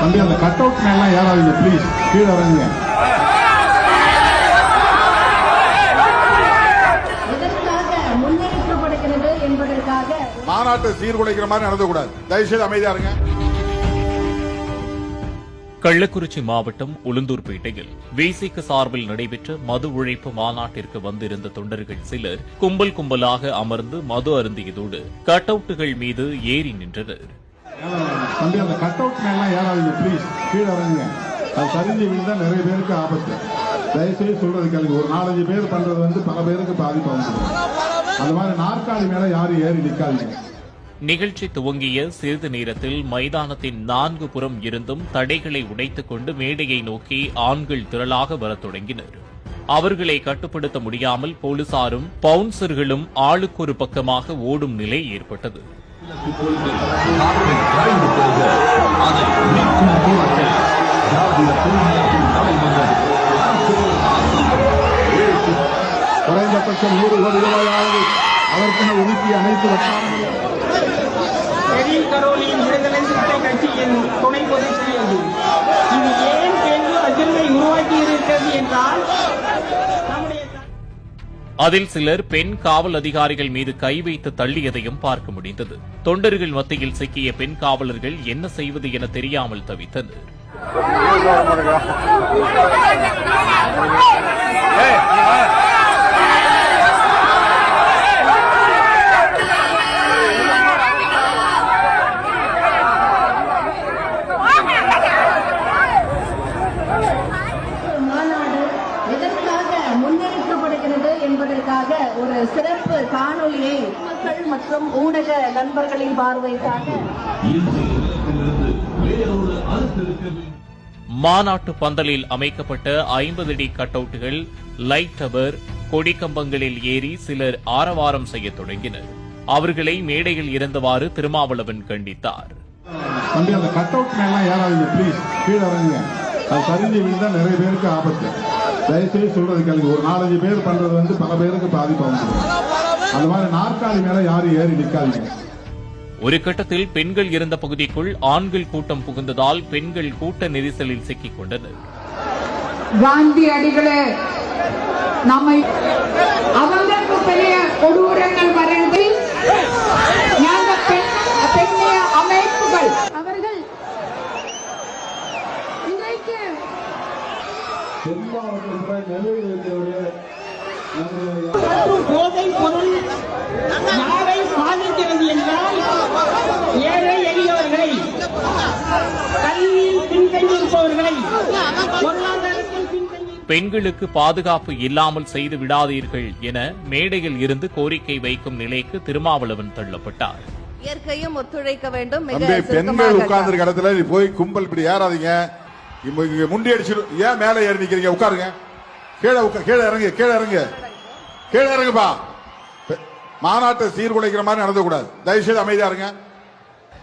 தம்பி அந்த cut out மேலாம் ஏறாதீங்க ப்ளீஸ் கீழே இறங்குங்க. மாநாட்டை சீர்குலைக்கிற மாதிரி நடந்தக்கூடாது. தயவுசெய்து அமைதியா இருங்க. கள்ளக்குறிச்சி மாவட்டம் உளுந்தூர்பேட்டையில் விசிக சார்பில் நடைபெற்ற மது ஒழிப்பு மாநாட்டிற்கு வந்திருந்த தொண்டர்கள் சிலர் கும்பல் கும்பலாக அமர்ந்து மது அருந்தியதோடு கட் அவுட்டுகள் மீது ஏறி நின்றனர். தம்பி அந்த கட் அவுட் மேலாம் ஏறாதீங்க ப்ளீஸ் கீழே இறங்குங்க. அது சரிஞ்சு விழுந்தா நிறைய பேருக்கு ஆபத்து. தயவுசெய்து சொல்றது கேளுங்க. ஒரு நாலஞ்சு பேர் பண்றது வந்து பல பேருக்கு பாதிப்பு அந்த மாதிரி நாற்காலி மேல யாரும் ஏறி நிற்காதீங்க நிகழ்ச்சி துவங்கிய சிறிது நேரத்தில் மைதானத்தின் நான்கு புறம் இருந்தும் தடைகளை உடைத்துக் கொண்டு மேடையை நோக்கி ஆண்கள் திரளாக வரத் தொடங்கினர். அவர்களை கட்டுப்படுத்த முடியாமல் போலீசாரும் பவுன்சர்களும் ஆளுக்கொரு பக்கமாக ஓடும் நிலை ஏற்பட்டது. இப்பொழுது காற்றில் காய்ந்து போக அதை மீட்கும் போராட்டம் திராவிட தொழில்நுட்பத்தின் தலைவர்கள் குறைந்தபட்சம் நூறு கோடி ரூபாயாவது அதற்கென ஒதுக்கிய அனைத்து வட்டாரங்களும் எழில் கரோலின் விடுதலை சிறுத்தை கட்சியின் துணை பொதுச் செயலர் இது ஏன் பெரிய அதிர்வை உருவாக்கி இருக்கிறது என்றால் நம்முடைய அதில் சிலர் பெண் காவல் அதிகாரிகள் மீது கை வைத்து தள்ளியதையும் பார்க்க முடிந்தது. தொண்டர்கள் மத்தியில் சிக்கிய பெண் காவலர்கள் என்ன செய்வது என தெரியாமல் தவித்தனர். மக்கள் மற்றும் ஊடக நண்பர்களின் பார்வைக்காக மாநாட்டு பந்தலில் அமைக்கப்பட்ட ஐம்பது அடி கட் அவுட்டுகள் லைட் டவர் கொடிக்கம்பங்களில் ஏறி சிலர் ஆரவாரம் செய்யத் தொடங்கினர். அவர்களை மேடையில் இருந்தவாறு திருமாவளவன் கண்டித்தார். நிறைய பேருக்கு ஆபத்து. தயவுசெய்து சொல்றது கேளுங்க. ஒரு நாலஞ்சு பேர் பண்றது வந்து பல பேருக்கு பாதிப்பு அது மாதிரி நாற்காலி மேல யாரும் ஏறி நிக்காதீங்க. ஒரு கட்டத்தில் பெண்கள் இருந்த பகுதிக்குள் ஆண்கள் கூட்டம் புகுந்ததால் பெண்கள் கூட்ட நெரிசலில் சிக்கிக் கொண்டனர் காந்தி அடிகளே நம்மை அவங்களுக்கு பெரிய கொடூரங்கள் பெண்ணிய அமைப்புகள். அவர்கள் இன்றைக்கு மற்றும் போதை பொருள் கல்வியில் பொருளாதாரத்தில் பெண்களுக்கு பாதுகாப்பு இல்லாமல் செய்து விடாதீர்கள் என மேடையில் இருந்து கோரிக்கை வைக்கும் நிலைக்கு திருமாவளவன் தள்ளப்பட்டார். இயற்கையும் ஒத்துழைக்க வேண்டும். பெண்கள் உட்கார்ந்து இருக்க இடத்துல நீ போய் கும்பல் இப்படி ஏறாதீங்க. இங்க முண்டி அடிச்சிரு. ஏன் மேல ஏறி நிக்கிறீங்க? உட்காருங்க. கீழே உட்கா- கீழே இறங்கு கீழே இறங்கு. கீழே இறங்குப்பா. பெ- மாநாட்டை சீர்குலைக்கிற மாதிரி நடந்தக்கூடாது. தயவுசெய்து அமைதியா இருங்க.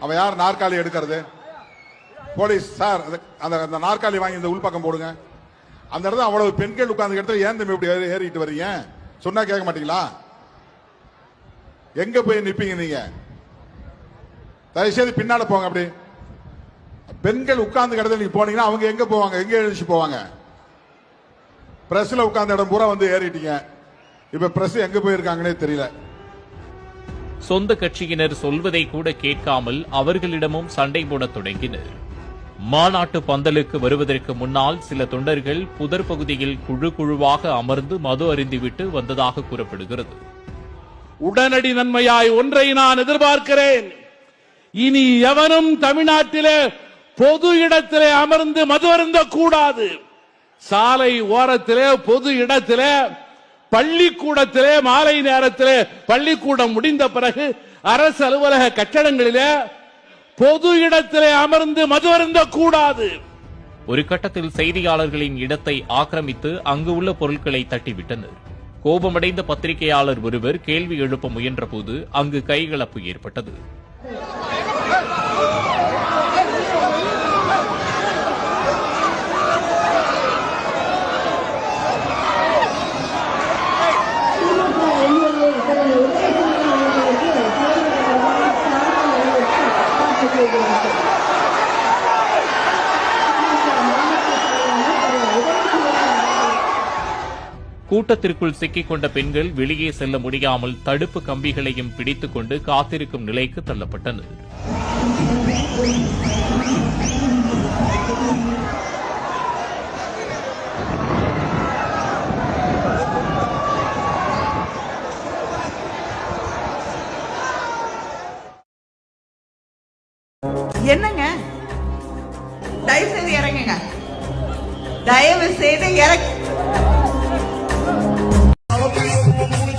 அவன் யார் நாற்காலி எடுக்கிறது? போலீஸ் சார் அந்த- அந்த அந்த நாற்காலி வாங்கி இந்த உள்பக்கம் போடுங்க. அந்த இடத்துல அவ்வளவு பெண்கள் உட்கார்ந்து இடத்துல ஏன் தம்பி இப்படி ஏறிட்டு வர்றீங்க? சொன்னா கேட்க மாட்டீங்களா? எங்க போய் நிப்பீங்க நீங்க? தயவுசெய்து பின்னால போங்க அப்படி. பெண்கள் உட்கார்ந்து இடத்துல நீங்க போனீங்கன்னா அவங்க எங்க போவாங்க? எங்க எழுச்சி போவாங்க? பிரஸ்ல உட்கார்ந்த இடம் பூரா வந்து ஏறிட்டீங்க. இப்ப பிரஸ் எங்க போயிருக்காங்கன்னே தெரியல. சொந்த கட்சியினர் சொல்வதை கூட கேட்காமல் அவர்களிடமும் சண்டை போடத் தொடங்கினர். மாநாட்டு பந்தலுக்கு வருவதற்கு முன்னால் சில தொண்டர்கள் புதர் பகுதியில் குழு குழுவாக அமர்ந்து மது அறிந்துவிட்டு வந்ததாக கூறப்படுகிறது. உடனடி நன்மையாய் ஒன்றை நான் எதிர்பார்க்கிறேன். இனி எவனும் தமிழ்நாட்டிலே பொது இடத்திலே அமர்ந்து மது அருந்த கூடாது சாலை ஓரத்திலே பொது இடத்திலே பள்ளிக்கூடத்திலே மாலை நேரத்திலே பள்ளிக்கூடம் முடிந்த பிறகு அரசு அலுவலக கட்டடங்களிலே பொது இடத்திலே அமர்ந்து மது அருந்த கூடாது ஒரு கட்டத்தில் செய்தியாளர்களின் இடத்தை ஆக்கிரமித்து அங்கு உள்ள பொருட்களை தட்டிவிட்டனர். கோபமடைந்த பத்திரிகையாளர் ஒருவர் கேள்வி எழுப்ப முயன்றபோது அங்கு கைகலப்பு ஏற்பட்டது. கூட்டத்திற்குள் சிக்கிக் கொண்ட பெண்கள் வெளியே செல்ல முடியாமல் தடுப்பு கம்பிகளையும் பிடித்துக் கொண்டு காத்திருக்கும் நிலைக்கு தள்ளப்பட்டனர். என்னங்க? தயவு செய்து இறங்குங்க. தயவு செய்து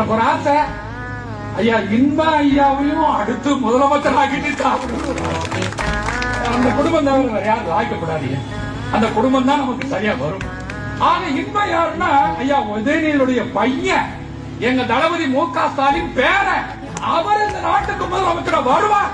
எனக்கு ஒரு ஆசை ஐயா இன்பா ஐயாவையும் அடுத்து முதலமைச்சர் ஆக்கிட்டு அந்த குடும்பம் தவிர வேற யாரும் ஆக்கப்படாதீங்க அந்த குடும்பம் தான் நமக்கு சரியா வரும். ஆக இன்பா யாருன்னா ஐயா உதயநிதியுடைய பையன். எங்க தளபதி மு க ஸ்டாலின் பேரன் அவர் இந்த நாட்டுக்கு முதலமைச்சர் வருவார்.